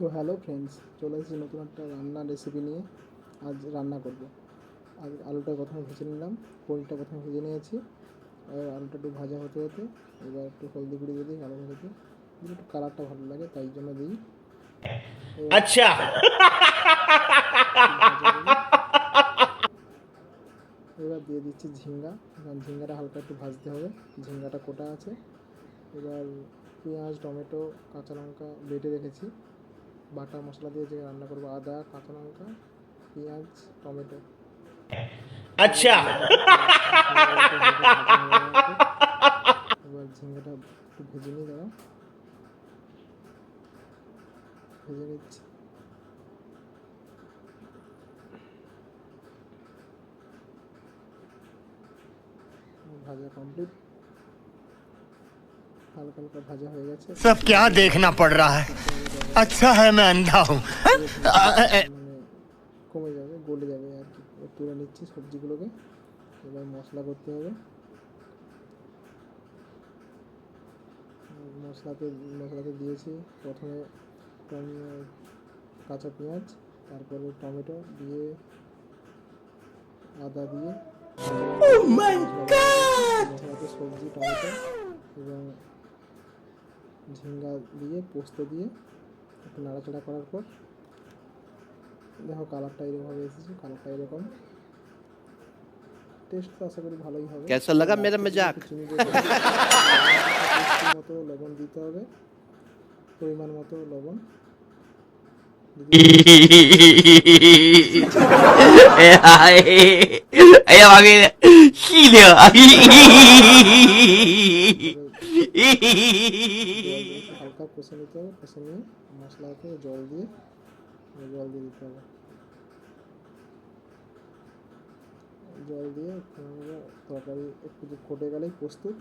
তো hello friends চলে এসেছি নতুন একটা রান্নার রেসিপি নিয়ে। আজ রান্না করব। আজ আলুটা প্রথমে ভেজে নিলাম পোলটা প্রথমে ভেজে নিয়েছি। এবার আলুটা একটু ভাজা হতে হতে এবার একটু হলদি গুঁড়ি দিয়ে দিই আলু একটু কালারটা ভালো লাগে তাই জন্য দিই। আচ্ছা। এবার দিয়ে দিচ্ছি ঝিঙ্গা ঝিঙ্গাটা হালকা একটু ভাজতে হবে ঝিঙ্গাটা কোটা আছে। এবার পেঁয়াজ টমেটো কাঁচা লঙ্কা বেটে রেখেছি। বাটা মশলা দিয়ে যে রান্না করব আদা কাঁচা লঙ্কা পেঁয়াজ টমেটো। আচ্ছা। এবার ঝিঙ্গাটা একটু ভেজে নিই দাঁড়া ভেজে নিচ্ছি। ভাজা কমপ্লিট হালকা হালকা ভাজা হয়ে গেছে सब क्या देखना पड़ रहा है अच्छा है मैं अंधा हूँ মানে কমে যাবে গলে যাবে আর কি এবার তুলে নিচ্ছি সবজিগুলোকে এবার মশলা করতে হবে মশলাতে মশলাতে দিয়েছি প্রথমে টম- কাঁচা পেঁয়াজ তারপরে টমেটো দিয়ে আদা দিয়ে মশলাতে সবজি টমেটো এবং ঝিঙ্গা দিয়ে পোস্ত দিয়ে একটু নাড়াচাড়া করার পর দেখো কালারটা এরকমভাবে এসেছে কালারটা এরকম। টেস্ট তো আশা করি ভালোই হবে। কেসা লাগা মেরা মজাক। মতো লবণ দিতে হবে। পরিমাণ মতো লবণ। 야, 아니, 야, 막이, 시려, 아니. হালকা কষে নিতে হবে কষে নিয়ে মশলাকে জল দিয়ে জল দিয়ে দিতে হবে জল দিয়ে তারপরে তরকারি একটু যে ফুটে গেলেই প্রস্তুত